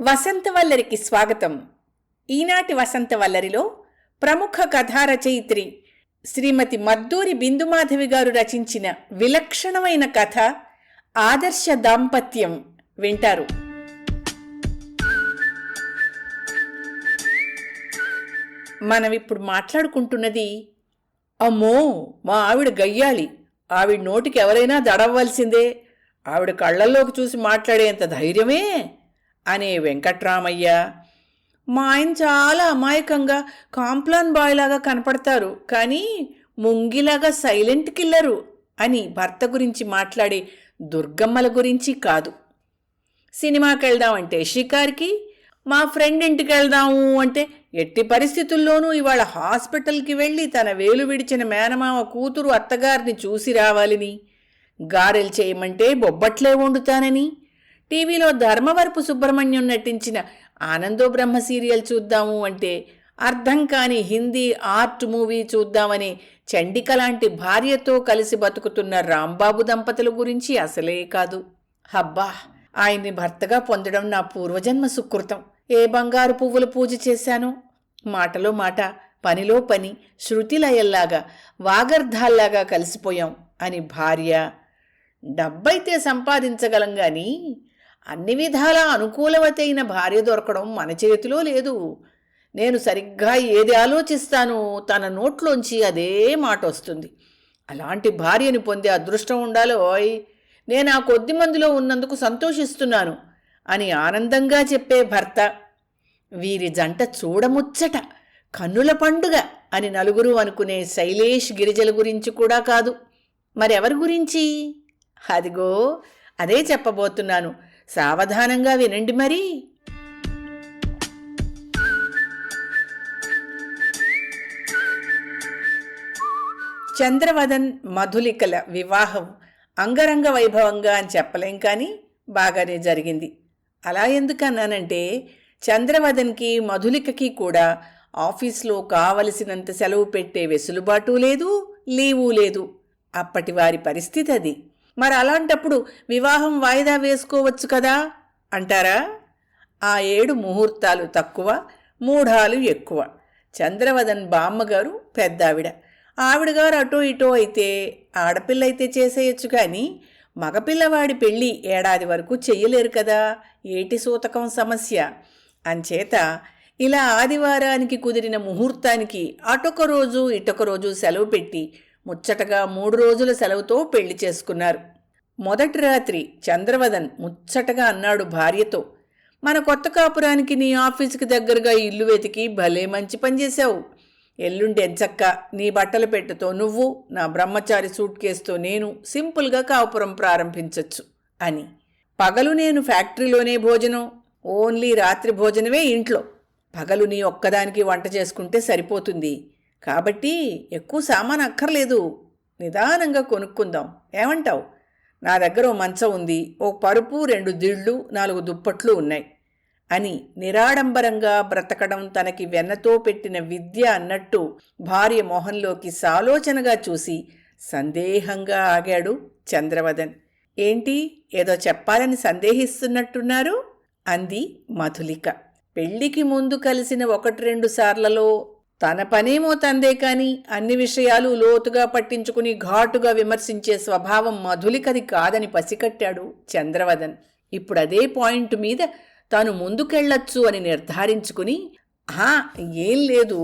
వసంతవల్లరికి స్వాగతం. ఈనాటి వసంతవల్లరిలో ప్రముఖ కథా రచయిత్రి శ్రీమతి మద్దూరి బిందుమాధవి గారు రచించిన విలక్షణమైన కథ ఆదర్శ దాంపత్యం వింటారు. మనం ఇప్పుడు మాట్లాడుకుంటున్నది అమ్మో మా ఆవిడ గయ్యాలి ఆవిడ నోటికి ఎవరైనా దడవ్వాల్సిందే. ఆవిడ కళ్ళల్లోకి చూసి మాట్లాడేంత ధైర్యమే? అనే వెంకట్రామయ్య. మా ఆయన చాలా అమాయకంగా కాంప్లాన్ బాయ్ లాగా కనపడతారు కానీ ముంగిలాగా సైలెంట్ కిల్లరు అని భర్త గురించి మాట్లాడే దుర్గమ్మల గురించి కాదు. సినిమాకి వెళ్దామంటే షికార్కి మా ఫ్రెండ్ ఇంటికి వెళ్దాము అంటే ఎట్టి పరిస్థితుల్లోనూ ఇవాళ హాస్పిటల్కి వెళ్ళి తన వేలు విడిచిన మేనమామ కూతురు అత్తగారిని చూసి రావాలని. గారెలు చేయమంటే బొబ్బట్లే వండుతానని టీవీలో ధర్మవరపు సుబ్రహ్మణ్యం నటించిన ఆనందో బ్రహ్మ సీరియల్ చూద్దాము అంటే అర్థం కాని హిందీ ఆర్ట్ మూవీ చూద్దామని చండిక లాంటి భార్యతో కలిసి బతుకుతున్న రాంబాబు దంపతుల గురించి అసలే కాదు. హబ్బా ఆయన్ని భర్తగా పొందడం నా పూర్వజన్మ సుకృతం. ఏ బంగారు పువ్వులు పూజ చేశాను? మాటలో మాట పనిలో పని శృతిలయల్లాగా వాగర్ధాల్లాగా కలిసిపోయాం అని భార్య డబ్బైతే సంపాదించగలం గాని అన్ని విధాలా అనుకూలవతైన భార్య దొరకడం మన చేతిలో లేదు. నేను సరిగ్గా ఏది ఆలోచిస్తానో తన నోట్లోంచి అదే మాట వస్తుంది అలాంటి భార్యని పొందే అదృష్టం ఉండాలో నేను ఆ కొద్ది మందిలో ఉన్నందుకు సంతోషిస్తున్నాను అని ఆనందంగా చెప్పే భర్త. వీరి జంట చూడముచ్చట కన్నుల పండుగ అని నలుగురు అనుకునే శైలేష్ గిరిజల గురించి కూడా కాదు. మరెవరి గురించి? అదిగో అదే చెప్పబోతున్నాను. సావధానంగా వినండి మరి. చంద్రవదన్ మధులికల వివాహం అంగరంగ వైభవంగా అని చెప్పలేం కానీ బాగానే జరిగింది. అలా ఎందుకన్నానంటే చంద్రవదన్కి మధులికకి కూడా ఆఫీస్లో కావలసినంత సెలవు పెట్టే వెసులుబాటు లేదు లీవు లేదు. అప్పటి వారి పరిస్థితి అది. మరి అలాంటప్పుడు వివాహం వాయిదా వేసుకోవచ్చు కదా? అంటారా? ఆ ఏడు ముహూర్తాలు తక్కువ మూఢాలు ఎక్కువ. చంద్రవదన్ బామ్మగారు పెద్దావిడ. ఆవిడగారు అటో ఇటో అయితే ఆడపిల్ల అయితే చేసేయచ్చు కానీ మగపిల్లవాడి పెళ్ళి ఏడాది వరకు చెయ్యలేరు కదా? ఏటి సూతకం సమస్య? అంచేత ఇలా ఆదివారానికి కుదిరిన ముహూర్తానికి అటొక రోజు ఇటొక రోజు సెలవు పెట్టి ముచ్చటగా మూడు రోజుల సెలవుతో పెళ్ళి చేసుకున్నారు. మొదటి రాత్రి చంద్రవదన్ ముచ్చటగా అన్నాడు భార్యతో మన కొత్త కాపురానికి నీ ఆఫీసుకి దగ్గరగా ఇల్లు వెతికి భలే మంచి పని చేశావు. ఎల్లుండి ఎంచక్క నీ బట్టల పెట్టెతో నువ్వు నా బ్రహ్మచారి సూట్ కేసుతో నేను సింపుల్గా కాపురం ప్రారంభించొచ్చు అని. పగలు నేను ఫ్యాక్టరీలోనే భోజనం ఓన్లీ రాత్రి భోజనమే ఇంట్లో. పగలు నీ ఒక్కదానికి వంట చేసుకుంటే సరిపోతుంది. కాబట్టి ఎక్కువ సామాన్ అక్కర్లేదు. నిదానంగా కొనుక్కుందాం. ఏమంటావు? నా దగ్గర ఓ మంచం ఉంది. ఓ పరుపు రెండు దిళ్ళు నాలుగు దుప్పట్లు ఉన్నాయి అని నిరాడంబరంగా బ్రతకడం తనకి వెన్నతో పెట్టిన విద్య అన్నట్టు భార్య మొహంలోకి సాలోచనగా చూసి సందేహంగా ఆగాడు చంద్రవదన్. ఏంటి? ఏదో చెప్పాలని సందేహిస్తున్నట్టున్నారు? అంది మధులిక. పెళ్ళికి ముందు కలిసిన ఒకటి రెండు సార్లలో తన పనేమో తందే కాని అన్ని విషయాలు లోతుగా పట్టించుకుని ఘాటుగా విమర్శించే స్వభావం మధులికది కాదని పసికట్టాడు చంద్రవదన్. ఇప్పుడు అదే పాయింట్ మీద తాను ముందుకెళ్ళొచ్చు అని నిర్ధారించుకుని "ఆహా, ఏం లేదు.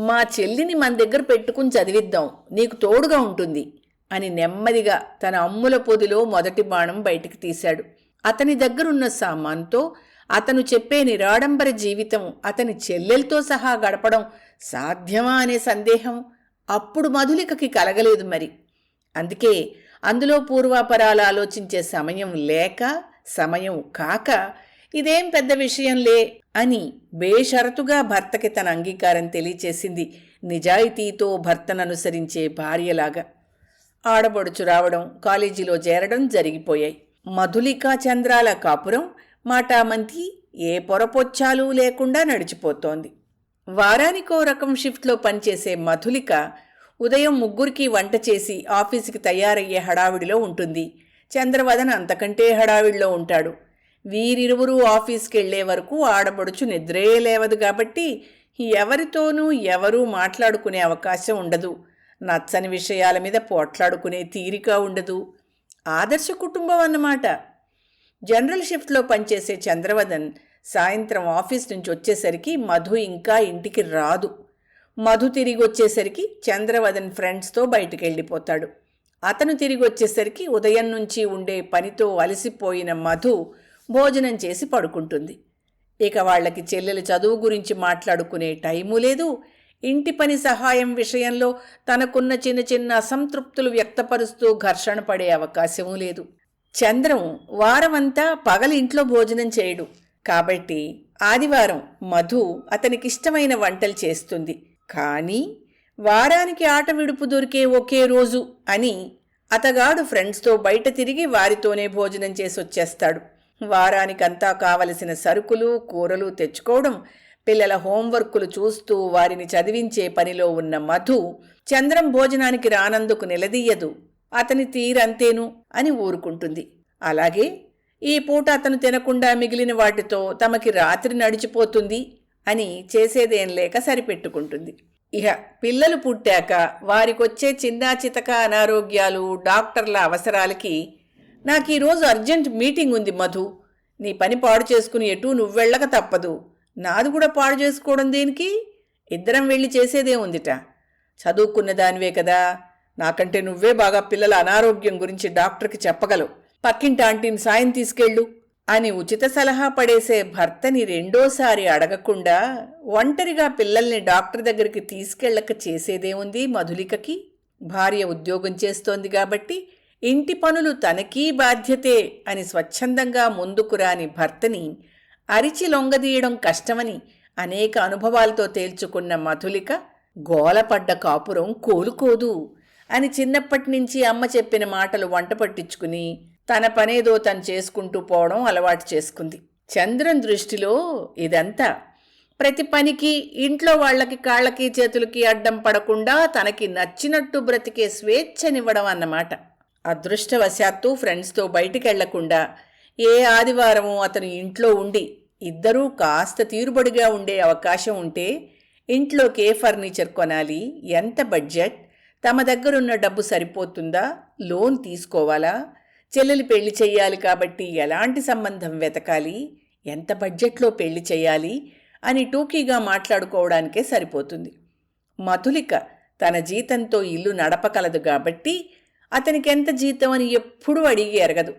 మా చెల్లిని మన దగ్గర పెట్టుకుని చదివిద్దాం. నీకు తోడుగా ఉంటుంది అని నెమ్మదిగా తన అమ్ముల పొదిలో మొదటి బాణం బయటికి తీశాడు. అతని దగ్గరున్న సామాన్తో అతను చెప్పే నిరాడంబర జీవితం అతని చెల్లెలతో సహా గడపడం సాధ్యమా అనే సందేహం అప్పుడు మధులికకి కలగలేదు మరి. అందుకే అందులో పూర్వాపరాలు ఆలోచించే సమయం లేక సమయం కాక ఇదేం పెద్ద విషయంలే అని బేషరతుగా భర్తకి తన అంగీకారం తెలియచేసింది నిజాయితీతో భర్తను అనుసరించే భార్యలాగా. ఆడబడుచు రావడం కాలేజీలో చేరడం జరిగిపోయాయి. మధులికా చంద్రాల కాపురం మాటామంతి ఏ పొరపొచ్చాలు లేకుండా నడిచిపోతోంది. వారానికో రకం షిఫ్ట్లో పనిచేసే మధులిక ఉదయం ముగ్గురికి వంట చేసి ఆఫీసుకి తయారయ్యే హడావిడిలో ఉంటుంది. చంద్రవదన అంతకంటే హడావిడిలో ఉంటాడు. వీరిరువురూ ఆఫీస్కి వెళ్ళే వరకు ఆడబడుచు నిద్రే లేవదు కాబట్టి ఎవరితోనూ ఎవరూ మాట్లాడుకునే అవకాశం ఉండదు. నచ్చని విషయాల మీద పోట్లాడుకునే తీరిక ఉండదు. ఆదర్శ కుటుంబం అన్నమాట. జనరల్ షిఫ్ట్లో పనిచేసే చంద్రవదన్ సాయంత్రం ఆఫీస్ నుంచి వచ్చేసరికి మధు ఇంకా ఇంటికి రాదు. మధు తిరిగి వచ్చేసరికి చంద్రవదన్ ఫ్రెండ్స్తో బయటికి వెళ్ళిపోతాడు అతను తిరిగి వచ్చేసరికి ఉదయం నుంచి ఉండే పనితో అలసిపోయిన మధు భోజనం చేసి పడుకుంటుంది. ఇక వాళ్ళకి చెల్లెల చదువు గురించి మాట్లాడుకునే టైము లేదు. ఇంటి పని సహాయం విషయంలో తనకున్న చిన్న చిన్న అసంతృప్తులు వ్యక్తపరుస్తూ ఘర్షణ పడే అవకాశమూ లేదు. చంద్రం వారమంతా పగలు ఇంట్లో భోజనం చేయడు. కాబట్టి ఆదివారం మధు అతనికిష్టమైన వంటలు చేస్తుంది. కానీ వారానికి ఆట విడుపు దొరికే ఒకే రోజు అని అతగాడు ఫ్రెండ్స్తో బయట తిరిగి వారితోనే భోజనం చేసి వచ్చేస్తాడు వారానికంతా కావలసిన సరుకులు కూరలు తెచ్చుకోవడం పిల్లల హోంవర్కులు చూస్తూ వారిని చదివించే పనిలో ఉన్న మధు చంద్రం భోజనానికి రానందుకు నిలదీయదు. అతని తీరంతేను అని ఊరుకుంటుంది. అలాగే ఈ పూట అతను తినకుండా మిగిలిన వాటితో తమకి రాత్రి నడిచిపోతుంది అని చేసేదేం లేక సరిపెట్టుకుంటుంది. ఇహ పిల్లలు పుట్టాక వారికొచ్చే చిన్నా చితక అనారోగ్యాలు డాక్టర్ల అవసరాలకి నాకు ఈరోజు అర్జెంట్ మీటింగ్ ఉంది మధు. నీ పని పాడు చేసుకుని ఎటూ నువ్వెళ్ళక తప్పదు. నాది కూడా పాడు చేసుకోవడం దేనికి? ఇద్దరం వెళ్ళి చేసేదే ఉందిట చదువుకున్న దానివే కదా. నాకంటే నువ్వే బాగా పిల్లల అనారోగ్యం గురించి డాక్టర్కి చెప్పగలవు. పక్కింటి ఆంటీని సాయం తీసుకెళ్ళు. అని ఉచిత సలహా పడేసే భర్తని రెండోసారి అడగకుండా ఒంటరిగా పిల్లల్ని డాక్టర్ దగ్గరికి తీసుకెళ్ళక చేసేదేముంది మధులికకి? భార్య ఉద్యోగం చేస్తోంది కాబట్టి ఇంటి పనులు తనకీ బాధ్యతే అని స్వచ్ఛందంగా ముందుకు రాని భర్తని అరిచి లొంగదీయడం కష్టమని అనేక అనుభవాలతో తేల్చుకున్న మధులిక గోలపడ్డ కాపురం కోలుకోదు. అని చిన్నప్పటి నుంచి అమ్మ చెప్పిన మాటలు వంట పట్టించుకుని తన పనేదో తను చేసుకుంటూ పోవడం అలవాటు చేసుకుంది. చంద్రన్ దృష్టిలో ఇదంతా. ప్రతి పనికి ఇంట్లో వాళ్ళకి కాళ్ళకి చేతులకి అడ్డం పడకుండా తనకి నచ్చినట్టు బ్రతికే స్వేచ్ఛనివ్వడం అన్నమాట. అదృష్టవశాత్తు ఫ్రెండ్స్తో బయటికెళ్ళకుండా ఏ ఆదివారము అతను ఇంట్లో ఉండి ఇద్దరూ కాస్త తీరుబడిగా ఉండే అవకాశం ఉంటే ఇంట్లోకి ఏ ఫర్నిచర్ కొనాలి ఎంత బడ్జెట్? తమ దగ్గరున్న డబ్బు సరిపోతుందా? లోన్ తీసుకోవాలా? చెల్లెలు పెళ్ళి చెయ్యాలి కాబట్టి ఎలాంటి సంబంధం వెతకాలి? ఎంత బడ్జెట్లో పెళ్ళి చేయాలి అని టూకీగా మాట్లాడుకోవడానికే సరిపోతుంది. మధులిక తన జీతంతో ఇల్లు నడపగలదు కాబట్టి అతనికి ఎంత జీతం అని ఎప్పుడూ అడిగి ఎరగదు.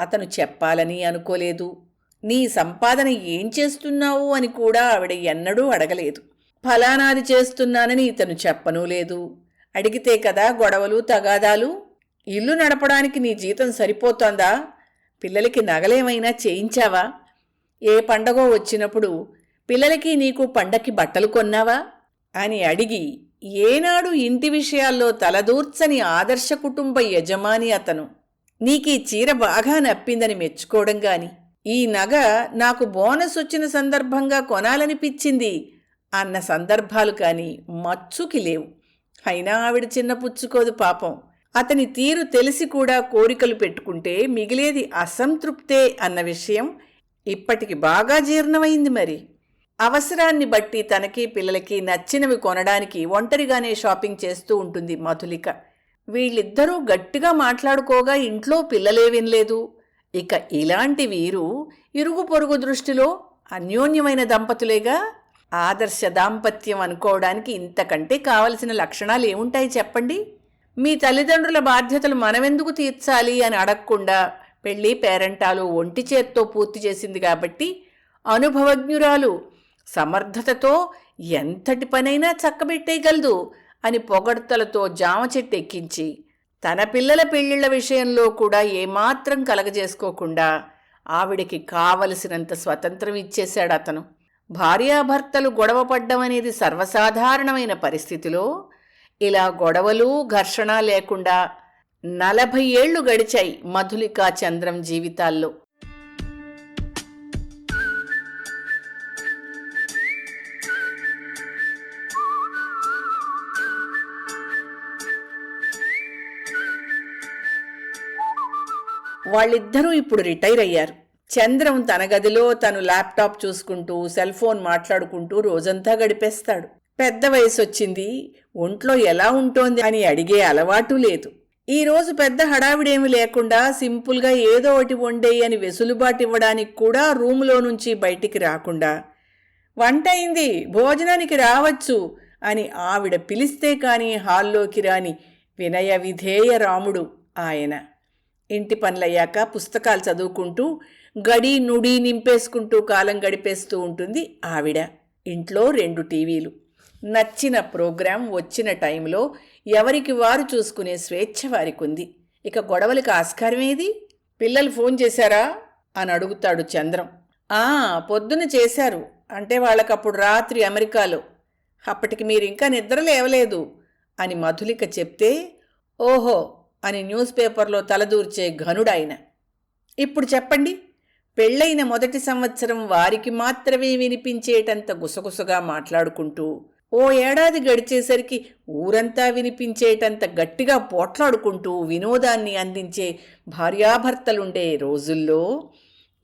అతను చెప్పాలని అనుకోలేదు. నీ సంపాదన ఏం చేస్తున్నావు అని కూడా ఆవిడ ఎన్నడూ అడగలేదు. ఫలానాది చేస్తున్నానని ఇతను చెప్పనూ లేదు. అడిగితే కదా గొడవలు తగాదాలు? ఇల్లు నడపడానికి నీ జీతం సరిపోతోందా? పిల్లలకి నగలేమైనా చేయించావా? ఏ పండగో వచ్చినప్పుడు పిల్లలకి నీకు పండక్కి బట్టలు కొన్నావా? అని అడిగి ఏనాడు ఇంటి విషయాల్లో తలదూర్చని ఆదర్శ కుటుంబ యజమాని అతను. నీకీ చీర బాగా నప్పిందని మెచ్చుకోవడం గాని ఈ నగ నాకు బోనస్ వచ్చిన సందర్భంగా కొనాలనిపించింది అన్న సందర్భాలు కానీ మచ్చుకి లేవు. అయినా ఆవిడ చిన్న పుచ్చుకోదు పాపం. అతని తీరు తెలిసి కూడా కోరికలు పెట్టుకుంటే మిగిలేది అసంతృప్తే అన్న విషయం ఇప్పటికి బాగా జీర్ణమైంది మరి. అవసరాన్ని బట్టి తనకి పిల్లలకి నచ్చినవి కొనడానికి ఒంటరిగానే షాపింగ్ చేస్తూ ఉంటుంది మధులిక. వీళ్ళిద్దరూ గట్టిగా మాట్లాడుకోగా ఇంట్లో పిల్లలే వినలేదు ఇక ఇలాంటి వీరు ఇరుగు పొరుగు దృష్టిలో అన్యోన్యమైన దంపతులేగా ఆదర్శ దాంపత్యం అనుకోవడానికి ఇంతకంటే కావలసిన లక్షణాలు ఏముంటాయి చెప్పండి? మీ తల్లిదండ్రుల బాధ్యతలు మనమెందుకు తీర్చాలి అని అడగకుండా పెళ్ళి పేరెంటాలు ఒంటి చేత్తో పూర్తి చేసింది కాబట్టి అనుభవజ్ఞురాలు సమర్థతతో ఎంతటి పనైనా చక్కబెట్టేయగలదు అని పొగడ్తలతో జామ చెట్టు ఎక్కించి తన పిల్లల పెళ్ళిళ్ళ విషయంలో కూడా ఏమాత్రం కలగజేసుకోకుండా ఆవిడికి కావలసినంత స్వతంత్రం ఇచ్చేశాడు అతను. భార్యాభర్తలు గొడవ పడ్డం అనేది సర్వసాధారణమైన పరిస్థితిలో ఇలా గొడవలు ఘర్షణ లేకుండా నలభై ఏళ్ళు గడిచాయి మధులికా చంద్రం జీవితాల్లో. వాళ్ళిద్దరూ ఇప్పుడు రిటైర్ అయ్యారు. చంద్రం తన గదిలో తను ల్యాప్టాప్ చూసుకుంటూ సెల్ ఫోన్ మాట్లాడుకుంటూ రోజంతా గడిపేస్తాడు. పెద్ద వయసు వచ్చింది ఒంట్లో ఎలా ఉంటోంది అని అడిగే అలవాటు లేదు. ఈ రోజు పెద్ద హడావిడేమి లేకుండా సింపుల్గా ఏదో ఒకటి వండేయి అని వెసులుబాటు ఇవ్వడానికి కూడా రూములో నుంచి బయటికి రాకుండా వంట అయింది భోజనానికి రావచ్చు అని ఆవిడ పిలిస్తే కాని హాల్లోకి రాని వినయ విధేయ రాముడు ఆయన. ఇంటి పనులయ్యాక పుస్తకాలు చదువుకుంటూ గడి నుడి నింపేసుకుంటూ కాలం గడిపేస్తూ ఉంటుంది ఆవిడ. ఇంట్లో రెండు టీవీలు. నచ్చిన ప్రోగ్రాం వచ్చిన టైంలో ఎవరికి వారు చూసుకునే స్వేచ్ఛ వారికి ఉంది. ఇక గొడవలకు ఆస్కారం ఏది? పిల్లలు ఫోన్ చేశారా? అని అడుగుతాడు చంద్రం. ఆ పొద్దున చేశారు. అంటే వాళ్ళకప్పుడు రాత్రి అమెరికాలో. అప్పటికి మీరు ఇంకా నిద్ర లేవలేదు అని మధులిక చెప్తే ఓహో అని న్యూస్ పేపర్లో తలదూర్చే ఘనుడాయన. ఇప్పుడు చెప్పండి. పెళ్ళైన మొదటి సంవత్సరం వారికి మాత్రమే వినిపించేటంత గుసగుసగా మాట్లాడుకుంటూ ఓ ఏడాది గడిచేసరికి ఊరంతా వినిపించేటంత గట్టిగా పోట్లాడుకుంటూ వినోదాన్ని అందించే భార్యాభర్తలుండే రోజుల్లో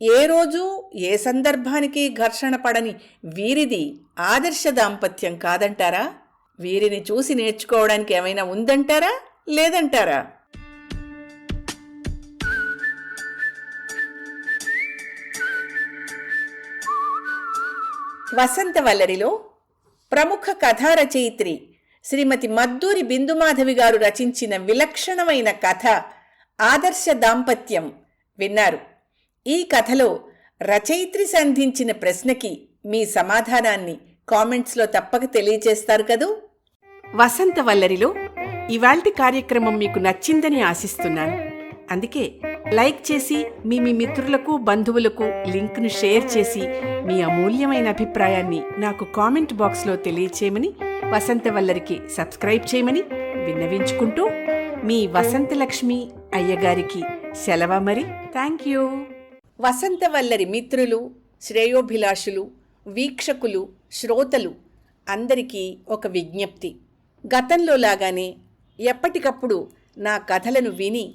ఏ రోజు ఏ సందర్భానికి ఘర్షణ పడని వీరిది ఆదర్శ దాంపత్యం కాదంటారా? వీరిని చూసి నేర్చుకోవడానికి ఏమైనా ఉందంటారా? లేదంటారా? వసంత వల్లరిలో ప్రముఖ కథా రచయిత్రి శ్రీమతి మద్దూరి బిందుమాధవి గారు రచించిన విలక్షణమైన కథ ఆదర్శ దాంపత్యం విన్నారు. ఈ కథలో రచయిత్రి సంధించిన ప్రశ్నకి మీ సమాధానాన్ని కామెంట్స్లో తప్పక తెలియజేస్తారు కదూ? వసంత వల్లరిలో ఇవాల్టి కార్యక్రమం మీకు నచ్చిందని ఆశిస్తున్నాను. అందుకే లైక్ చేసి మీ మీ మిత్రులకు బంధువులకు లింక్ను షేర్ చేసి మీ అమూల్యమైన అభిప్రాయాన్ని నాకు కామెంట్ బాక్స్లో తెలియచేయమని వసంతవల్లరికి సబ్స్క్రైబ్ చేయమని విన్నవించుకుంటూ మీ వసంతలక్ష్మి అయ్యగారికి సెలవ మరి. Thank you. వసంతవల్లరి మిత్రులు శ్రేయోభిలాషులు వీక్షకులు శ్రోతలు అందరికీ ఒక విజ్ఞప్తి. గతంలో లాగానే ఎప్పటికప్పుడు నా కథలను విని